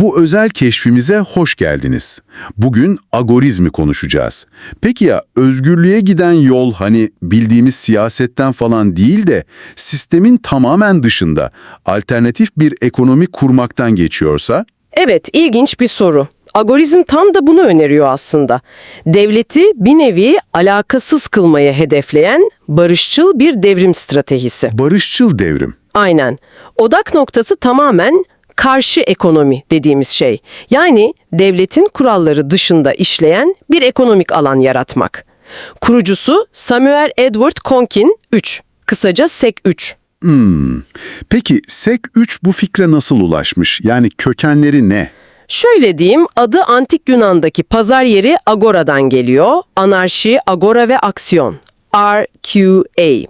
Bu özel keşfimize hoş geldiniz. Bugün agorizmi konuşacağız. Peki ya özgürlüğe giden yol hani bildiğimiz siyasetten falan değil de sistemin tamamen dışında alternatif bir ekonomi kurmaktan geçiyorsa? Evet, ilginç bir soru. Agorizm tam da bunu öneriyor aslında. Devleti bir nevi alakasız kılmaya hedefleyen barışçıl bir devrim stratejisi. Barışçıl devrim. Aynen. Odak noktası tamamen karşı ekonomi dediğimiz şey. Yani devletin kuralları dışında işleyen bir ekonomik alan yaratmak. Kurucusu Samuel Edward Konkin 3, kısaca SEC 3. Peki SEK 3 bu fikre nasıl ulaşmış? Yani kökenleri ne? Şöyle diyeyim, adı antik Yunan'daki pazar yeri Agora'dan geliyor. Anarşi, agora ve aksiyon. RQA.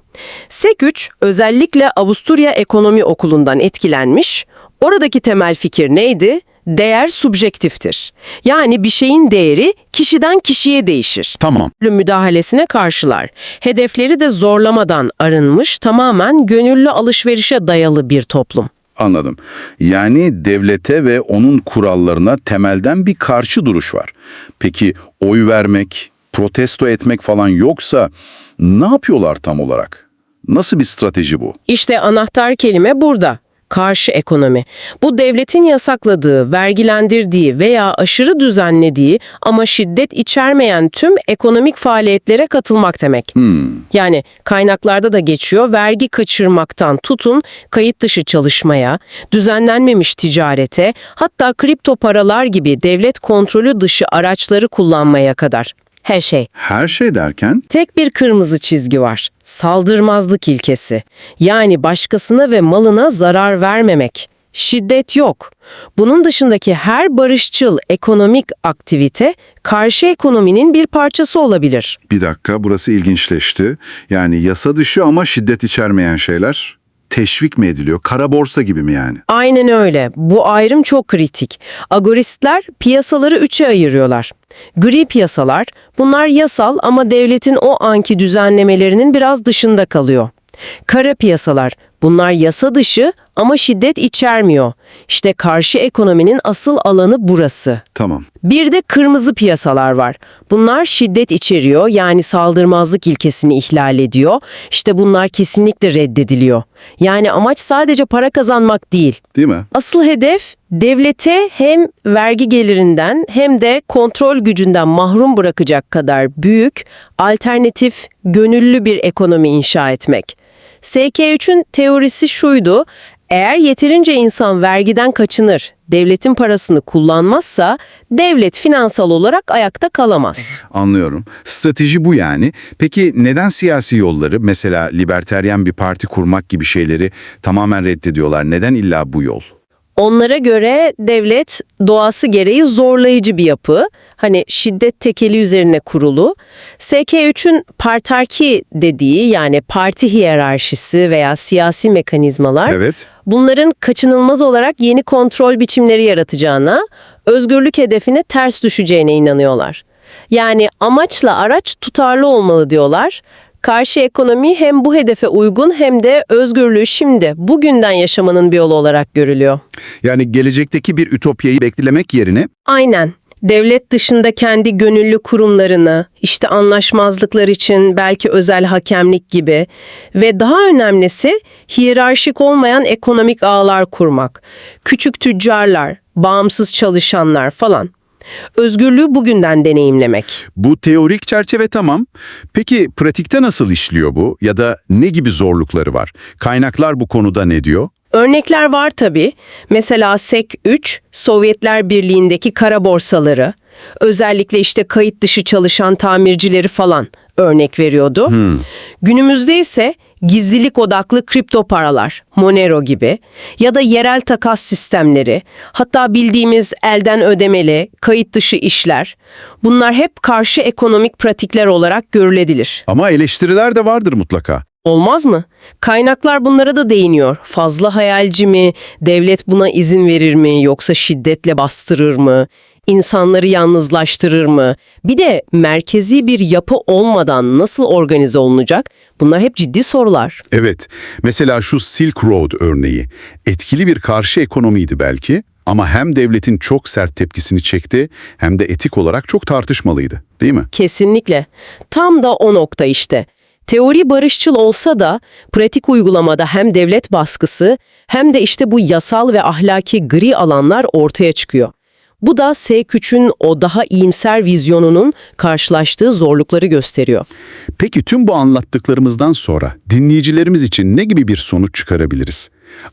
SEC3 özellikle Avusturya Ekonomi Okulu'ndan etkilenmiş. Oradaki temel fikir neydi? Değer subjektiftir. Yani bir şeyin değeri kişiden kişiye değişir. Tamam. müdahalesine karşılar. Hedefleri de zorlamadan arınmış, tamamen gönüllü alışverişe dayalı bir toplum. Anladım. Yani devlete ve onun kurallarına temelden bir karşı duruş var. Peki oy vermek, protesto etmek falan yoksa ne yapıyorlar tam olarak? Nasıl bir strateji bu? İşte anahtar kelime burada. Karşı ekonomi. Bu devletin yasakladığı, vergilendirdiği veya aşırı düzenlediği ama şiddet içermeyen tüm ekonomik faaliyetlere katılmak demek. Yani kaynaklarda da geçiyor vergi kaçırmaktan tutun kayıt dışı çalışmaya, düzenlenmemiş ticarete, hatta kripto paralar gibi devlet kontrolü dışı araçları kullanmaya kadar. Her şey. Her şey derken Tek bir kırmızı çizgi var. Saldırmazlık ilkesi. Yani başkasına ve malına zarar vermemek. Şiddet yok. Bunun dışındaki her barışçıl ekonomik aktivite karşı ekonominin bir parçası olabilir. Bir dakika burası ilginçleşti. Yani yasa dışı ama şiddet içermeyen şeyler teşvik mi ediliyor? Kara borsa gibi mi yani? Aynen öyle. Bu ayrım çok kritik. Agoristler piyasaları üçe ayırıyorlar. Gri piyasalar, bunlar yasal ama devletin o anki düzenlemelerinin biraz dışında kalıyor. Kara piyasalar, bunlar yasa dışı ama şiddet içermiyor. İşte karşı ekonominin asıl alanı burası. Tamam. Bir de kırmızı piyasalar var. Bunlar şiddet içeriyor yani saldırmazlık ilkesini ihlal ediyor. İşte bunlar kesinlikle reddediliyor. Yani amaç sadece para kazanmak değil. Değil mi? Asıl hedef devlete hem vergi gelirinden hem de kontrol gücünden mahrum bırakacak kadar büyük, alternatif, gönüllü bir ekonomi inşa etmek. SK3'ün teorisi şuydu, eğer yeterince insan vergiden kaçınır, devletin parasını kullanmazsa devlet finansal olarak ayakta kalamaz. Anlıyorum. Strateji bu yani. Peki neden siyasi yolları, mesela liberteryen bir parti kurmak gibi şeyleri tamamen reddediyorlar? Neden illa bu yol? Onlara göre devlet doğası gereği zorlayıcı bir yapı. Hani şiddet tekeli üzerine kurulu. SK3'ün partarki dediği yani parti hiyerarşisi veya siyasi mekanizmalar Evet. bunların kaçınılmaz olarak yeni kontrol biçimleri yaratacağına, özgürlük hedefine ters düşeceğine inanıyorlar. Yani amaçla araç tutarlı olmalı diyorlar. Karşı ekonomi hem bu hedefe uygun hem de özgürlüğü şimdi, bugünden yaşamanın bir yolu olarak görülüyor. Yani gelecekteki bir ütopyayı beklemek yerine Aynen. Devlet dışında kendi gönüllü kurumlarını, işte anlaşmazlıklar için belki özel hakemlik gibi ve daha önemlisi hiyerarşik olmayan ekonomik ağlar kurmak. Küçük tüccarlar, bağımsız çalışanlar falan. Özgürlüğü bugünden deneyimlemek. bu teorik çerçeve tamam. Peki pratikte nasıl işliyor bu ya da ne gibi zorlukları var? Kaynaklar bu konuda ne diyor? Örnekler var tabii. Mesela SEC-3, Sovyetler Birliği'ndeki kara borsaları, özellikle işte kayıt dışı çalışan tamircileri falan örnek veriyordu. Günümüzde ise gizlilik odaklı kripto paralar, Monero gibi ya da yerel takas sistemleri, hatta bildiğimiz elden ödemeli, kayıt dışı işler. Bunlar hep karşı ekonomik pratikler olarak görülebilir. Ama eleştiriler de vardır mutlaka. Olmaz mı? Kaynaklar bunlara da değiniyor. Fazla hayalci mi? Devlet buna izin verir mi? Yoksa şiddetle bastırır mı? İnsanları yalnızlaştırır mı? Bir de merkezi bir yapı olmadan nasıl organize olunacak? Bunlar hep ciddi sorular. Evet, mesela şu Silk Road örneği etkili bir karşı ekonomiydi belki Ama hem devletin çok sert tepkisini çekti hem de etik olarak çok tartışmalıydı, değil mi? Kesinlikle. Tam da o nokta işte. Teori barışçıl olsa da pratik uygulamada hem devlet baskısı hem de işte bu yasal ve ahlaki gri alanlar ortaya çıkıyor. Bu da S. Küç'ün o daha iyimser vizyonunun karşılaştığı zorlukları gösteriyor. Peki tüm bu anlattıklarımızdan sonra dinleyicilerimiz için ne gibi bir sonuç çıkarabiliriz?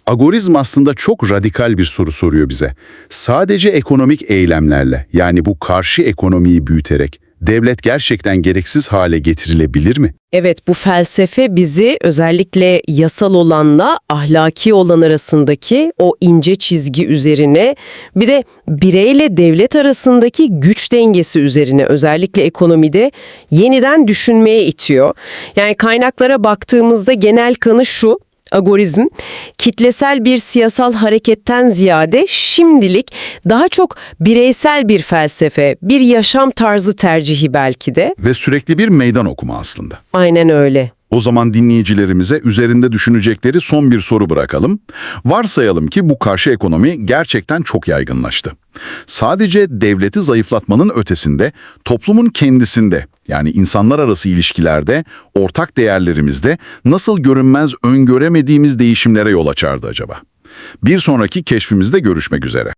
Agorizm aslında çok radikal bir soru soruyor bize. Sadece ekonomik eylemlerle yani bu karşı ekonomiyi büyüterek devlet gerçekten gereksiz hale getirilebilir mi? Evet bu felsefe bizi özellikle yasal olanla ahlaki olan arasındaki o ince çizgi üzerine bir de bireyle devlet arasındaki güç dengesi üzerine özellikle ekonomide yeniden düşünmeye itiyor. Yani kaynaklara baktığımızda genel kanı şu agorizm, kitlesel bir siyasal hareketten ziyade şimdilik daha çok bireysel bir felsefe, bir yaşam tarzı tercihi belki de. Ve sürekli bir meydan okuma aslında. Aynen öyle. O zaman dinleyicilerimize üzerinde düşünecekleri son bir soru bırakalım. Varsayalım ki bu karşı ekonomi gerçekten çok yaygınlaştı. Sadece devleti zayıflatmanın ötesinde toplumun kendisinde yani insanlar arası ilişkilerde, ortak değerlerimizde nasıl görünmez öngöremediğimiz değişimlere yol açardı acaba? Bir sonraki keşfimizde görüşmek üzere.